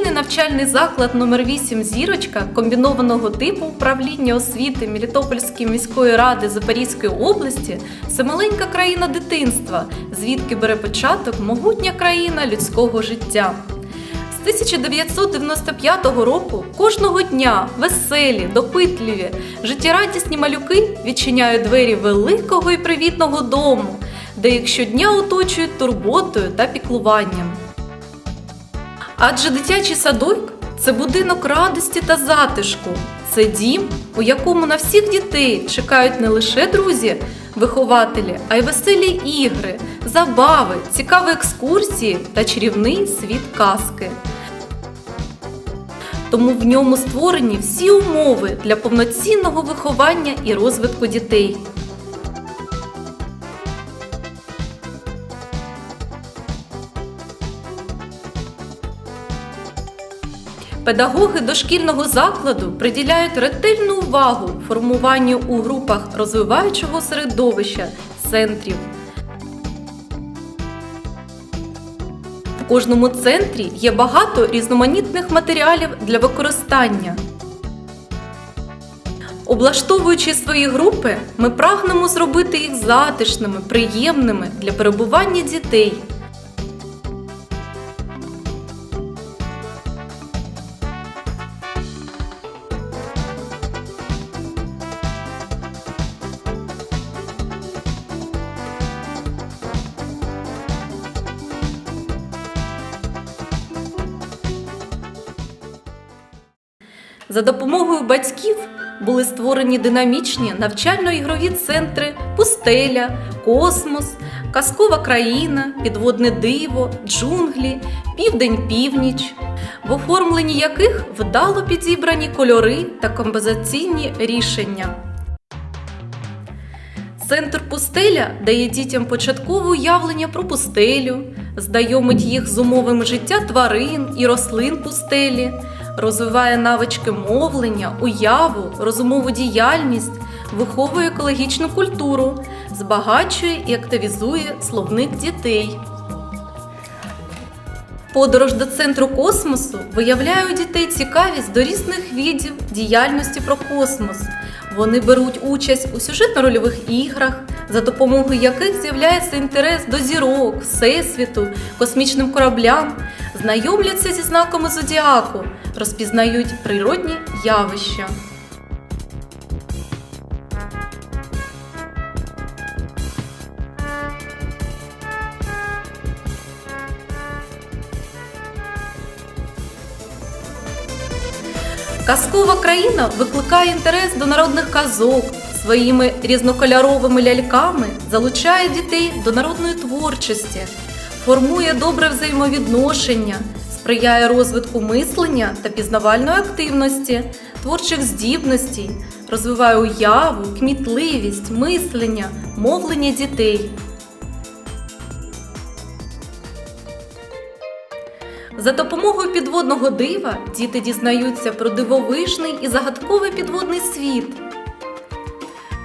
навчальний заклад номер 8 Зірочка комбінованого типу управління освіти Мелітопольської міської ради Запорізької області це маленька країна дитинства, звідки бере початок могутня країна людського життя. З 1995 року кожного дня веселі, допитливі, життєрадісні малюки відчиняють двері великого і привітного дому, де їх щодня оточують турботою та піклуванням. Адже дитячий садок це будинок радості та затишку. Це дім, у якому на всіх дітей чекають не лише друзі, вихователі, а й веселі ігри, забави, цікаві екскурсії та чарівний світ казки. Тому в ньому створені всі умови для повноцінного виховання і розвитку дітей. Педагоги дошкільного закладу приділяють ретельну увагу формуванню у групах розвиваючого середовища центрів. В кожному центрі є багато різноманітних матеріалів для використання. Облаштовуючи свої групи, ми прагнемо зробити їх затишними, приємними для перебування дітей. За допомогою батьків були створені динамічні навчально-ігрові центри Пустеля, Космос, Казкова країна, Підводне диво, джунглі, Південь-Північ, в оформленні яких вдало підібрані кольори та композиційні рішення. Центр пустеля дає дітям початкове уявлення про пустелю, знайомить їх з умовами життя тварин і рослин пустелі, розвиває навички мовлення, уяву, розумову діяльність, виховує екологічну культуру, збагачує і активізує словник дітей. Подорож до центру космосу виявляє у дітей цікавість до різних видів діяльності про космос. Вони беруть участь у сюжетно-рольових іграх, за допомогою яких з'являється інтерес до зірок, всесвіту, космічним кораблям, знайомляться зі знаками зодіаку, розпізнають природні явища. Казкова країна викликає інтерес до народних казок. Своїми різнокольоровими ляльками залучає дітей до народної творчості, формує добре взаємовідношення, сприяє розвитку мислення та пізнавальної активності, творчих здібностей, розвиває уяву, кмітливість, мислення, мовлення дітей. За допомогою підводного дива діти дізнаються про дивовижний і загадковий підводний світ.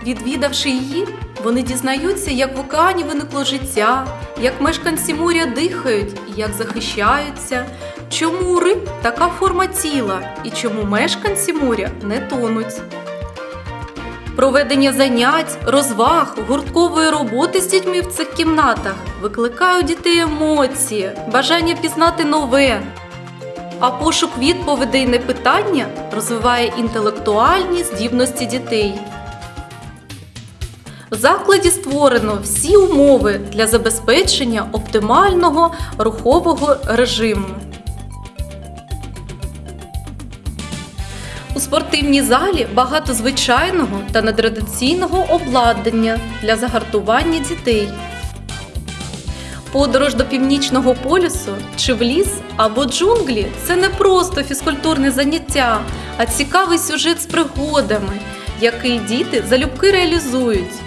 Відвідавши її, вони дізнаються, як в океані виникло життя, як мешканці моря дихають і як захищаються, чому риб така форма тіла і чому мешканці моря не тонуть. Проведення занять, розваг, гурткової роботи з дітьми в цих кімнатах викликає у дітей емоції, бажання пізнати нове. А пошук відповідей на питання розвиває інтелектуальні здібності дітей. В закладі створено всі умови для забезпечення оптимального рухового режиму. У спортивній залі багато звичайного та нетрадиційного обладнання для загартування дітей. Подорож до північного полюсу чи в ліс або джунглі це не просто фізкультурне заняття, а цікавий сюжет з пригодами, який діти залюбки реалізують.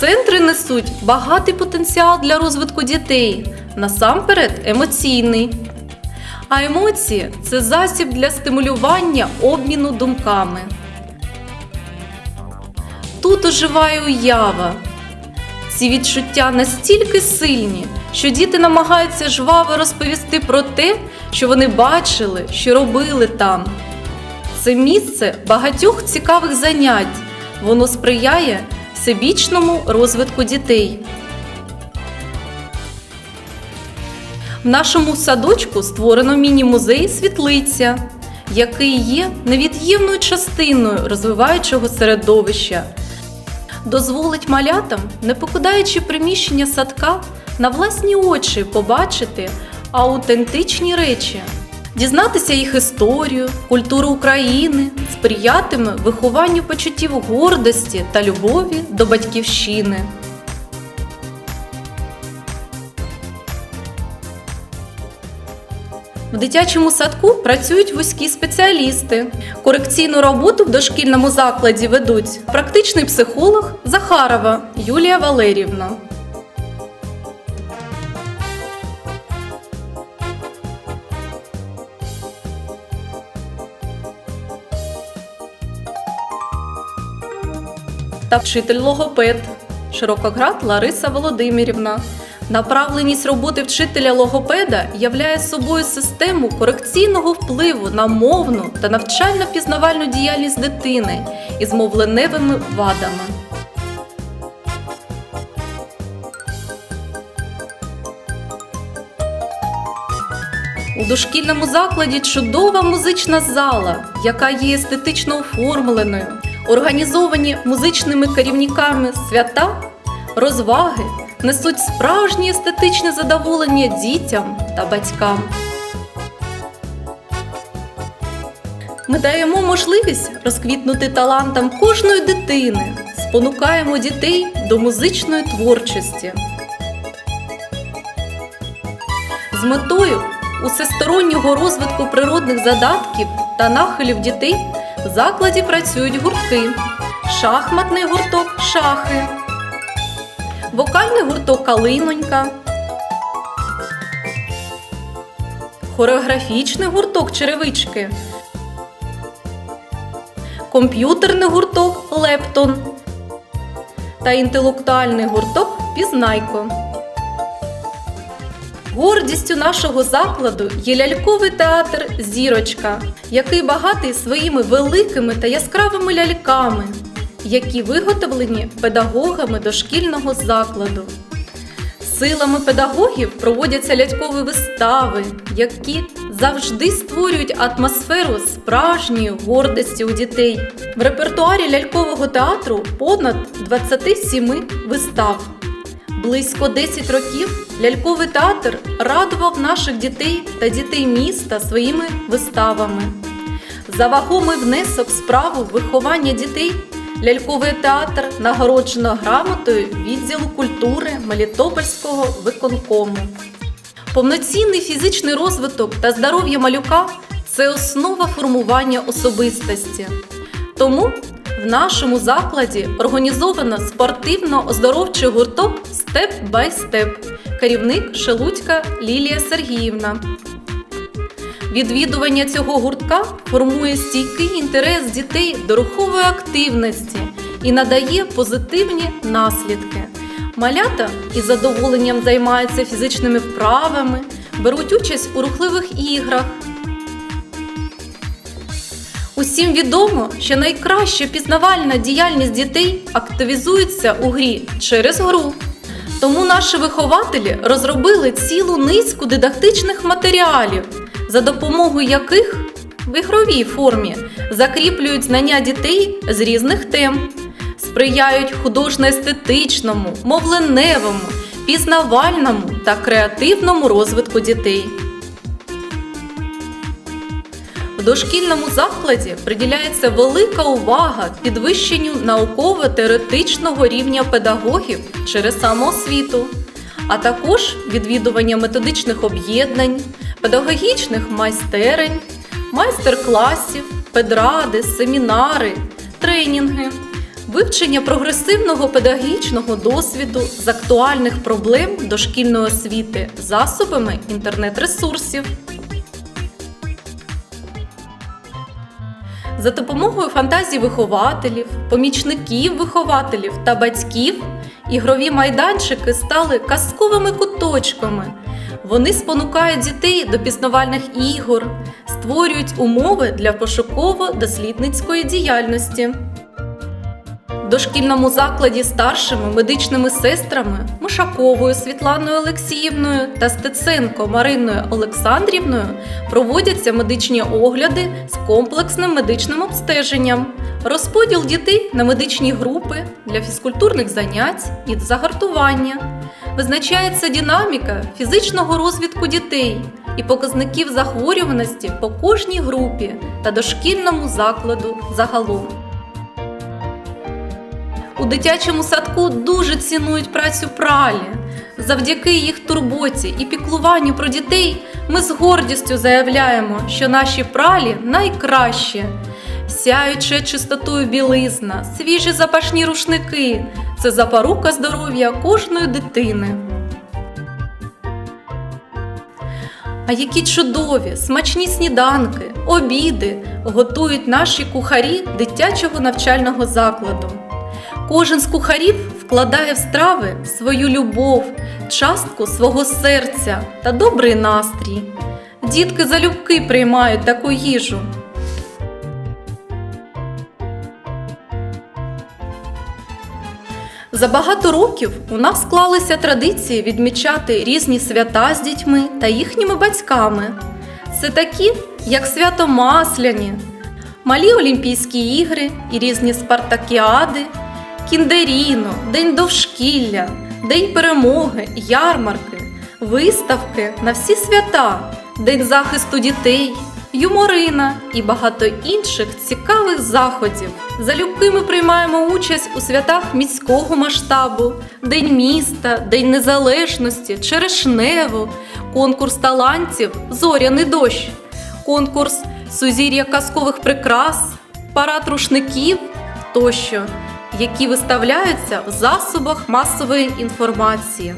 Центри несуть багатий потенціал для розвитку дітей, насамперед емоційний. А емоції це засіб для стимулювання обміну думками. Тут оживає уява. Ці відчуття настільки сильні, що діти намагаються жваво розповісти про те, що вони бачили, що робили там. Це місце багатьох цікавих занять. Воно сприяє всебічному розвитку дітей. В нашому садочку створено міні-музей Світлиця, який є невід'ємною частиною розвиваючого середовища. Дозволить малятам, не покидаючи приміщення садка, на власні очі побачити аутентичні речі, дізнатися їх історію, культуру України, сприятиме вихованню почуттів гордості та любові до батьківщини. В дитячому садку працюють вузькі спеціалісти. Корекційну роботу в дошкільному закладі ведуть практичний психолог Захарова Юлія Валерівна. Та вчитель логопед Широкоград Лариса Володимирівна. Направленість роботи вчителя логопеда являє собою систему корекційного впливу на мовну та навчально-пізнавальну діяльність дитини із мовленевими вадами. У дошкільному закладі чудова музична зала, яка є естетично оформленою, організовані музичними керівниками свята, розваги несуть справжнє естетичне задоволення дітям та батькам. Ми даємо можливість розквітнути талантам кожної дитини, спонукаємо дітей до музичної творчості. З метою усестороннього розвитку природних задатків та нахилів дітей в закладі працюють гуртки, шахматний гурток шахи, вокальний гурток Калинонька, хореографічний гурток Черевички, комп'ютерний гурток Лептон. Та інтелектуальний гурток Пізнайко. Гордістю нашого закладу є ляльковий театр Зірочка, який багатий своїми великими та яскравими ляльками, які виготовлені педагогами дошкільного закладу. Силами педагогів проводяться лялькові вистави, які завжди створюють атмосферу справжньої гордості у дітей. В репертуарі лялькового театру понад 27 вистав. Близько 10 років ляльковий театр радував наших дітей та дітей міста своїми виставами. За вагомий внесок справу виховання дітей ляльковий театр нагороджено грамотою відділу культури Мелітопольського виконкому. Повноцінний фізичний розвиток та здоров'я малюка це основа формування особистості. Тому в нашому закладі організовано спортивно-оздоровчий гурток Степ бай степ, керівник Шелудька Лілія Сергіївна. Відвідування цього гуртка формує стійкий інтерес дітей до рухової активності і надає позитивні наслідки. Малята із задоволенням займаються фізичними вправами, беруть участь у рухливих іграх. Усім відомо, що найкраща пізнавальна діяльність дітей активізується у грі через гру. Тому наші вихователі розробили цілу низку дидактичних матеріалів, за допомогою яких в ігровій формі закріплюють знання дітей з різних тем, сприяють художньо-естетичному, мовленевому, пізнавальному та креативному розвитку дітей. В дошкільному закладі приділяється велика увага підвищенню науково-теоретичного рівня педагогів через самоосвіту, а також відвідування методичних об'єднань, педагогічних майстерень, майстер-класів, педради, семінари, тренінги, вивчення прогресивного педагогічного досвіду з актуальних проблем дошкільної освіти засобами інтернет-ресурсів. За допомогою фантазій вихователів, помічників вихователів та батьків Ігрові майданчики стали казковими куточками. Вони спонукають дітей до пізнавальних ігор, створюють умови для пошуково-дослідницької діяльності. Дошкільному закладі старшими медичними сестрами Мишаковою Світланою Олексіївною та Стеценко Мариною Олександрівною проводяться медичні огляди з комплексним медичним обстеженням, розподіл дітей на медичні групи для фізкультурних занять і загартування. Визначається динаміка фізичного розвитку дітей і показників захворюваності по кожній групі та дошкільному закладу загалом. У дитячому садку дуже цінують працю пралі. Завдяки їх турботі і піклуванню про дітей ми з гордістю заявляємо, що наші пралі найкращі. Сяюча чистотою білизна, свіжі запашні рушники це запорука здоров'я кожної дитини. А які чудові, смачні сніданки, обіди готують наші кухарі дитячого навчального закладу. Кожен з кухарів вкладає в страви свою любов, частку свого серця та добрий настрій. Дітки залюбки приймають таку їжу. За багато років у нас склалися традиції відмічати різні свята з дітьми та їхніми батьками. Це такі, як свято Масляні, малі Олімпійські ігри і різні спартакіади, кіндеріно, День довшкілля, День перемоги, ярмарки, виставки на всі свята, День захисту дітей, юморина і багато інших цікавих заходів. Залюбки ми приймаємо участь у святах міського масштабу, День міста, День Незалежності, Черешневу, конкурс талантів, Зоряний дощ, конкурс Сузір'я казкових прикрас, парад рушників тощо, які виставляються в засобах масової інформації.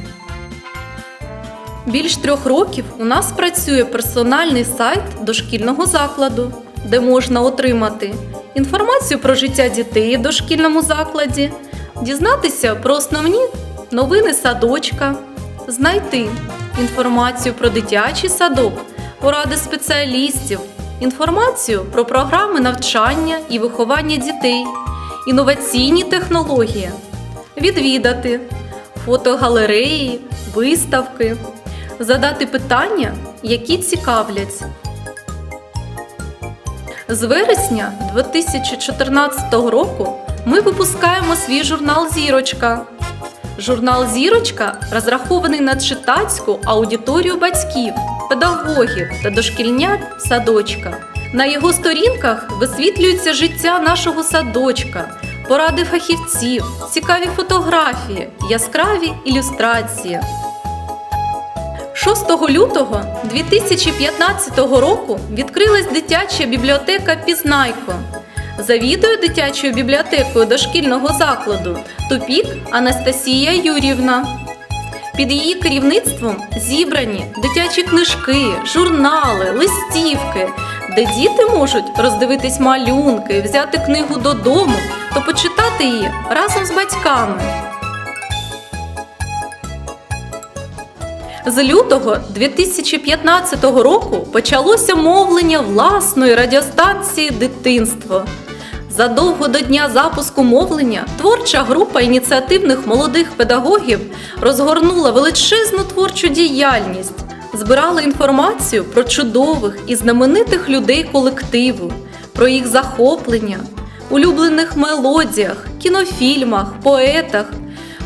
Більш трьох років у нас працює персональний сайт дошкільного закладу, де можна отримати інформацію про життя дітей в дошкільному закладі, дізнатися про основні новини садочка, знайти інформацію про дитячий садок, поради спеціалістів, інформацію про програми навчання і виховання дітей, інноваційні технології, відвідати фотогалереї, виставки, задати питання, які цікавлять. З вересня 2014 року ми випускаємо свій журнал Зірочка. Журнал Зірочка розрахований на читацьку аудиторію батьків, педагогів та дошкільнят садочка. На його сторінках висвітлюється життя нашого садочка, поради фахівців, цікаві фотографії, яскраві ілюстрації. 6 лютого 2015 року відкрилась дитяча бібліотека Пізнайко. Завідує дитячою бібліотекою дошкільного закладу Тупік Анастасія Юрівна. Під її керівництвом зібрані дитячі книжки, журнали, листівки, де діти можуть роздивитись малюнки, взяти книгу додому та почитати її разом з батьками. З лютого 2015 року почалося мовлення власної радіостанції Дитинство. Задовго до дня запуску мовлення творча група ініціативних молодих педагогів розгорнула величезну творчу діяльність, збирала інформацію про чудових і знаменитих людей колективу, про їх захоплення, улюблених мелодіях, кінофільмах, поетах,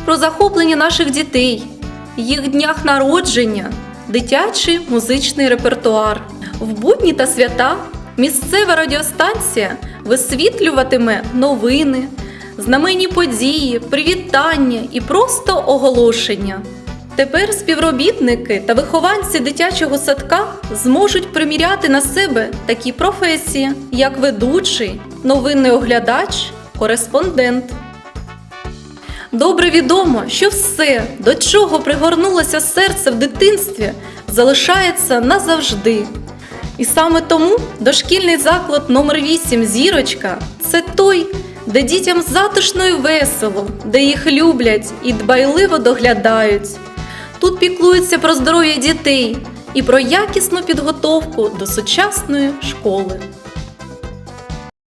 про захоплення наших дітей, їх днях народження, дитячий музичний репертуар. В будні та свята місцева радіостанція висвітлюватиме новини, знаменні події, привітання і просто оголошення. Тепер співробітники та вихованці дитячого садка зможуть приміряти на себе такі професії, як ведучий, новинний оглядач, кореспондент. Добре відомо, що все, до чого пригорнулося серце в дитинстві, залишається назавжди. І саме тому дошкільний заклад номер 8 Зірочка це той, де дітям затишно і весело, де їх люблять і дбайливо доглядають. Тут піклуються про здоров'я дітей і про якісну підготовку до сучасної школи.